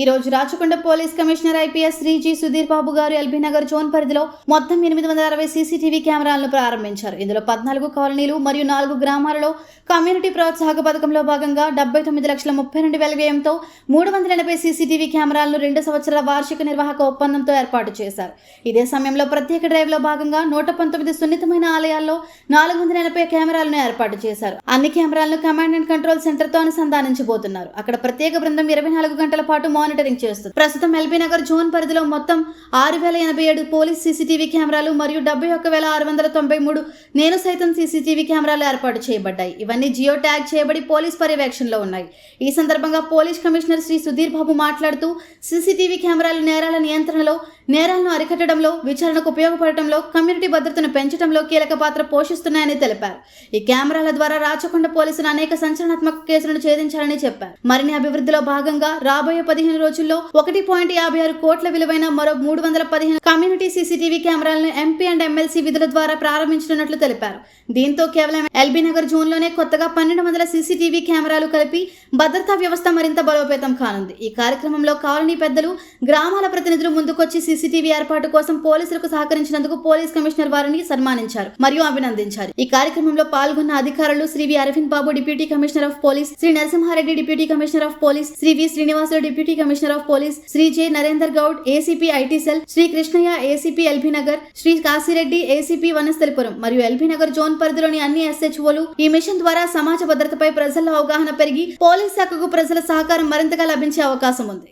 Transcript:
ఈ రోజు Rachakonda police commissioner IPS Shriji Sudheer Babu గారు ఎల్బీ నగర్ జోన్ పరిధిలో మొత్తం ఎనిమిది వందల అరవై సీసీటీవీ కెమెరాలను ప్రారంభించారు. ఇందులో పద్నాలుగు కాలనీలు మరియు నాలుగు గ్రామాలలో కమ్యూనిటీ ప్రోత్సాహక పథకంలో భాగంగా డెబ్బై తొమ్మిది లక్షల ముప్పై రెండు వేల వ్యయంతో మూడు వందల ఎనభై సీసీటీవీ కెమెరాలను రెండు సంవత్సరాల వార్షిక నిర్వాహక ఒప్పందంతో ఏర్పాటు చేశారు. ఇదే సమయంలో ప్రత్యేక డ్రైవ్లో భాగంగా నూట పంతొమ్మిది సున్నితమైన ఆలయాల్లో నాలుగు వందల ఎనభై కెమెరాలను ఏర్పాటు చేశారు. అన్ని కెమెరాలను కమాండ్ అండ్ కంట్రోల్ సెంటర్తో అనుసంధానించబోతున్నారు. అక్కడ ప్రత్యేక బృందం ఇరవై నాలుగు గంటల పాటు మానిటరింగ్ చేస్తుంది. ప్రస్తుతం ఎల్బీ నగర్ జోన్ పరిధిలో మొత్తం ఆరు వేల ఎనభై ఏడు పోలీస్ సీసీటీవీ కెమెరాలు మరియు డెబ్బై ఒక్క వేల ఆరు వందల తొంభై మూడు నేను సైతం సీసీటీవీ కెమెరాలు ఏర్పాటు చేయబడ్డాయి. ఇవన్నీ జియో ట్యాగ్ చేయబడి పోలీస్ పర్యవేక్షణలో ఉన్నాయి. ఈ సందర్భంగా పోలీస్ కమిషనర్ శ్రీ సుధీర్ బాబు మాట్లాడుతూ సీసీటీవీ కెమెరాలు నేరాల నియంత్రణలో నేరాలను అరికట్టడంలో విచారణకు ఉపయోగపడటంలో కమ్యూనిటీ భద్రతను పెంచడంలో కీలక పాత్ర పోషిస్తున్నాయని తెలిపారు. ఈ కెమెరాల ద్వారా రాచకొండ పోలీసులు అనేక సంచలనాత్మక కేసులను ఛేదించాలని చెప్పారు. మరిన్ని అభివృద్ధిలో భాగంగా రాబోయే పదిహేను రోజుల్లో ఒకటి పాయింట్ యాభై ఆరు కోట్ల విలువైన మరో మూడు వందల పదిహేను కమ్యూనిటీ సీసీటీవీ కెమెరాలను ఎంపీ అండ్ ఎమ్మెల్సీ విధుల ద్వారా ప్రారంభించనున్నట్లు తెలిపారు. దీంతో కేవలం ఎల్బీ నగర్ జోన్లోనే కొత్తగా పన్నెండు వందల సీసీటీవీ కెమెరాలు కలిపి భద్రతా వ్యవస్థ మరింత బలోపేతం కానుంది. ఈ కార్యక్రమంలో కాలనీ పెద్దలు గ్రామాల ప్రతినిధులు ముందుకొచ్చి సీసీటీవీ ఏర్పాటు కోసం పోలీసులకు సహకరించినందుకు పోలీస్ కమిషనర్ వారిని సన్మానించారు మరియు అభినందించారు. ఈ కార్యక్రమంలో పాల్గొన్న అధికారులు Shri V Aravind Babu deputy commissioner of police Shri Narasimha Reddy deputy commissioner of police Shri V Srinivasulu deputy commissioner of police Shri J Narender Goud ACP IT cell Shri Krishnaiah ACP LB Nagar Shri Kasi Reddy ACP Vanasthalipuram మరియు LB Nagar zone పరిధిలోని అన్ని ఎస్హెచ్ఓలు ఈ machine ద్వారా సమాజ భద్రతపై ప్రజల్లో అవగాహన పెరిగి పోలీస్ శాఖకు ప్రజల సహకారం మరింతగా లభించే అవకాశం ఉంది.